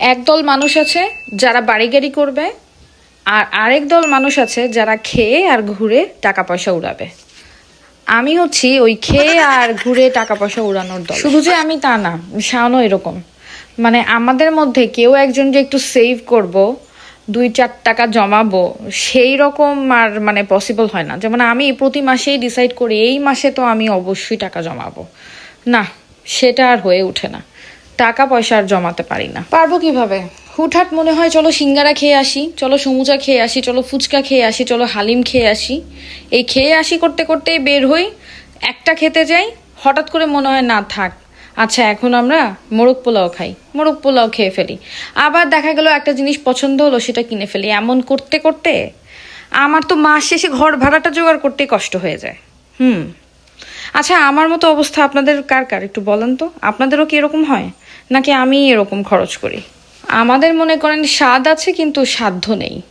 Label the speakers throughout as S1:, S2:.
S1: একদল মানুষ আছে যারা বাড়ি গাড়ি করবে, আর আরেক দল মানুষ আছে যারা খেয়ে আর ঘুরে টাকা পয়সা উড়াবে। আমি হচ্ছি ওই খেয়ে আর ঘুরে টাকা পয়সা উড়ানোর দল। শুধু যে আমি তা না, শাওনও এরকম। মানে আমাদের মধ্যে কেউ একজন যে একটু সেভ করব, দুই চার টাকা জমাবো, সেই রকম আর মানে পসিবল হয় না। যেমন আমি প্রতি মাসেই ডিসাইড করি, এই মাসে তো আমি অবশ্যই টাকা জমাবো। না, সেটা আর হয়ে ওঠে না। টাকা পয়সা আর জমাতে পারি না। পারব কীভাবে? হুটহাট মনে হয় চলো সিঙ্গারা খেয়ে আসি, চলো সমুচা খেয়ে আসি, চলো ফুচকা খেয়ে আসি, চলো হালিম খেয়ে আসি। এই খেয়ে আসি করতে করতেই বের হই, একটা খেতে যাই, হঠাৎ করে মনে হয় না থাক। আচ্ছা এখন আমরা মোরগ পোলাও খাই, মোরগ পোলাও খেয়ে ফেলি। আবার দেখা গেল একটা জিনিস পছন্দ হলো, সেটা কিনে ফেলি। এমন করতে করতে আমার তো মাস শেষে ঘর ভাড়াটা জোগাড় করতেই কষ্ট হয়ে যায়। হুম। আচ্ছা আমার মতো অবস্থা আপনাদের কার কার? একটু বলেন তো। আপনাদেরও কি এরকম হয়? নাকি আমি এরকম খরচ করি? আমাদের মনে করেন স্বাদ আছে কিন্তু সাধ্য নেই।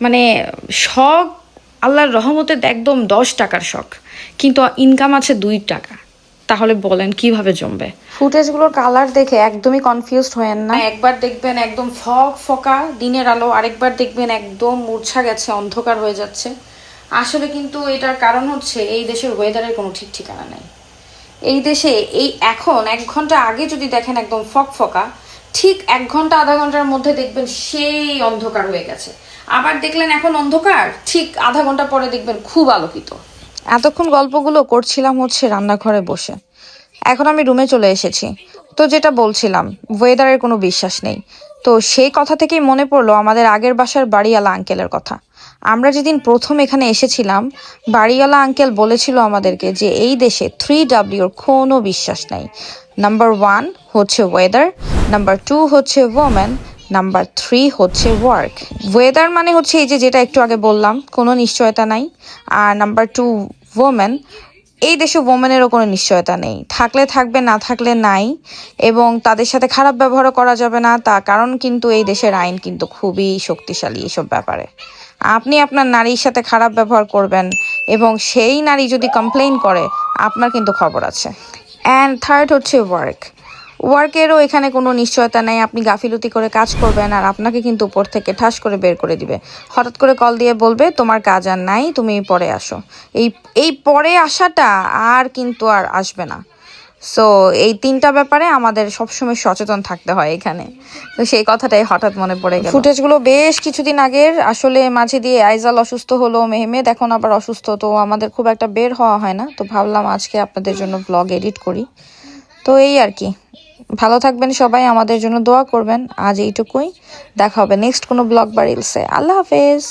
S1: মানে শখ আল্লাহর রহমতে একদম দশ টাকার শখ কিন্তু ইনকাম আছে দুই টাকা। তাহলে বলেন কীভাবে জমবে? ফুটেজগুলোর কালার দেখে একদমই কনফিউজড হয়েন না। একবার দেখবেন একদম ফক ফকা দিনের আলো আরেকবার দেখবেন একদম মূর্ছা গেছে অন্ধকার হয়ে যাচ্ছে। আসলে কিন্তু এটার কারণ হচ্ছে এই দেশের ওয়েদারের কোনো ঠিক ঠিকানা নেই। এই দেশে এই এখন এক ঘণ্টা আগে যদি দেখেন একদম ফক ফকা ঠিক এক ঘণ্টা, আধা ঘণ্টার মধ্যে দেখবেন সেই অন্ধকার হয়ে গেছে। আবার দেখলেন এখন অন্ধকার, ঠিক আধা ঘণ্টা পরে দেখবেন খুব আলোকিত। এতক্ষণ গল্পগুলো করছিলাম হচ্ছে রান্নাঘরে বসে। এখন আমি রুমে চলে এসেছি। তো যেটা বলছিলাম ওয়েদারের কোনো বিশ্বাস নেই। তো সেই কথা থেকেই মনে পড়ল আমাদের আগের বাসার বাড়িওয়ালা আঙ্কেলের কথা। আমরা যেদিন প্রথম এখানে এসেছিলাম, বাড়িওয়ালা আঙ্কেল বলেছিল আমাদেরকে যে এই দেশে থ্রি ডাব্লিউর কোনো বিশ্বাস নাই। নাম্বার ওয়ান হচ্ছে ওয়েদার নাম্বার টু হচ্ছে ওমেন নাম্বার থ্রি হচ্ছে ওয়ার্ক ওয়েদার মানে হচ্ছে এই যে যেটা একটু আগে বললাম, কোনো নিশ্চয়তা নাই। আর নাম্বার টু ওমেন এই দেশে ওমেনেরও কোনো নিশ্চয়তা নেই। থাকলে থাকবে, না থাকলে নাই। এবং তাদের সাথে খারাপ ব্যবহারও করা যাবে না। তা কারণ কিন্তু এই দেশের আইন কিন্তু খুবই শক্তিশালী এসব ব্যাপারে। আপনি আপনার নারীর সাথে খারাপ ব্যবহার করবেন এবং সেই নারী যদি কমপ্লেন করে, আপনার কিন্তু খবর আছে। অ্যান্ড থার্ড হচ্ছে ওয়ার্ক ওয়ার্কেরও এখানে কোনো নিশ্চয়তা নেই। আপনি গাফিলতি করে কাজ করবেন আর আপনাকে কিন্তু উপর থেকে ঠাস করে বের করে দিবে। হঠাৎ করে কল দিয়ে বলবে, তোমার কাজ আর নাই, তুমি পরে আসো। এই এই পরে আসাটা আর কিন্তু আর আসবে না। সো এই তিনটা ব্যাপারে আমাদের সবসময় সচেতন থাকতে হয় এখানে। তো সেই কথাটাই হঠাৎ মনে পড়ে গেল। ফুটেজগুলো বেশ কিছুদিন আগের। আসলে মাঝে দিয়ে আইজাল অসুস্থ হলো, মেহমেদ এখন আবার অসুস্থ, তো আমাদের খুব একটা বের হওয়া হয় না। তো ভাবলাম আজকে আপনাদের জন্য ব্লগ এডিট করি। তো এই আর কি। ভালো থাকবেন সবাই, আমাদের জন্য দোয়া করবেন। আজ এইটুকুই। দেখা হবে নেক্সট কোনো ব্লগ বা রিলসে আল্লাহ হাফেজ।